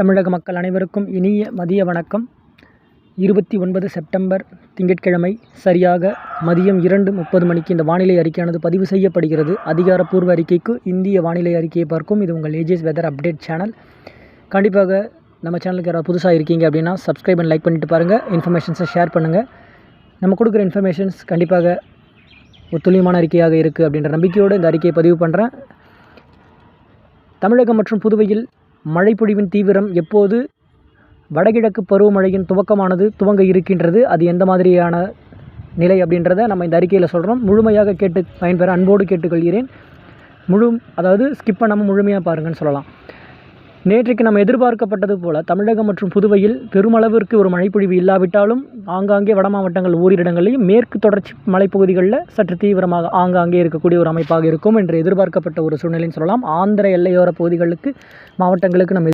தமிழக மக்கள் அனைவருக்கும் இனிய மதிய வணக்கம். இருபத்தி ஒன்பது செப்டம்பர் திங்கட்கிழமை சரியாக மதியம் இரண்டு முப்பது மணிக்கு இந்த வானிலை அறிக்கையானது பதிவு செய்யப்படுகிறது. அதிகாரப்பூர்வ அறிக்கைக்கு இந்திய வானிலை அறிக்கையை பார்க்கும். இது உங்கள் ஏஜிஎஸ் வெதர் அப்டேட் சேனல் கண்டிப்பாக நம்ம சேனலுக்கு யாராவது புதுசாக இருக்கீங்க அப்படின்னா சப்ஸ்கிரைப் அண்ட் லைக் பண்ணிட்டு பாருங்கள் இன்ஃபர்மேஷன்ஸை ஷேர் பண்ணுங்கள் நம்ம கொடுக்குற இன்ஃபர்மேஷன்ஸ் கண்டிப்பாக ஒரு துல்லியமான அறிக்கையாக இருக்குது அப்படின்ற நம்பிக்கையோடு இந்த அறிக்கையை பதிவு பண்ணுறேன் தமிழகம் மற்றும் புதுவையில் மழைப்பொழிவின் தீவிரம் எப்போது? வடகிழக்கு பருவமழையின் துவக்கமானது துவங்க இருக்கின்றது. அது எந்த மாதிரியான நிலை அப்படின்றத நம்ம இந்த அறிக்கையில் சொல்கிறோம் முழுமையாக கேட்டு பயன்பெற அன்போடு கேட்டுக்கொள்கிறேன். முழு அதாவது ஸ்கிப் பண்ணாமல் முழுமையாக பாருங்கன்னு சொல்லலாம். நேற்றைக்கு நம்ம எதிர்பார்க்கப்பட்டது போல தமிழகம் மற்றும் புதுவையில் பெருமளவிற்கு ஒரு மழைப்பொழிவு இல்லாவிட்டாலும் ஆங்காங்கே வட மாவட்டங்கள் ஓரிடங்களிலும் மேற்கு தொடர்ச்சி மலைப்பகுதிகளில் சற்று தீவிரமாக ஆங்காங்கே இருக்கக்கூடிய ஒரு அமைப்பாக இருக்கும் என்று எதிர்பார்க்கப்பட்ட ஒரு சூழ்நிலைன்னு சொல்லலாம். ஆந்திர எல்லையோர பகுதிகளுக்கு மாவட்டங்களுக்கு நம்ம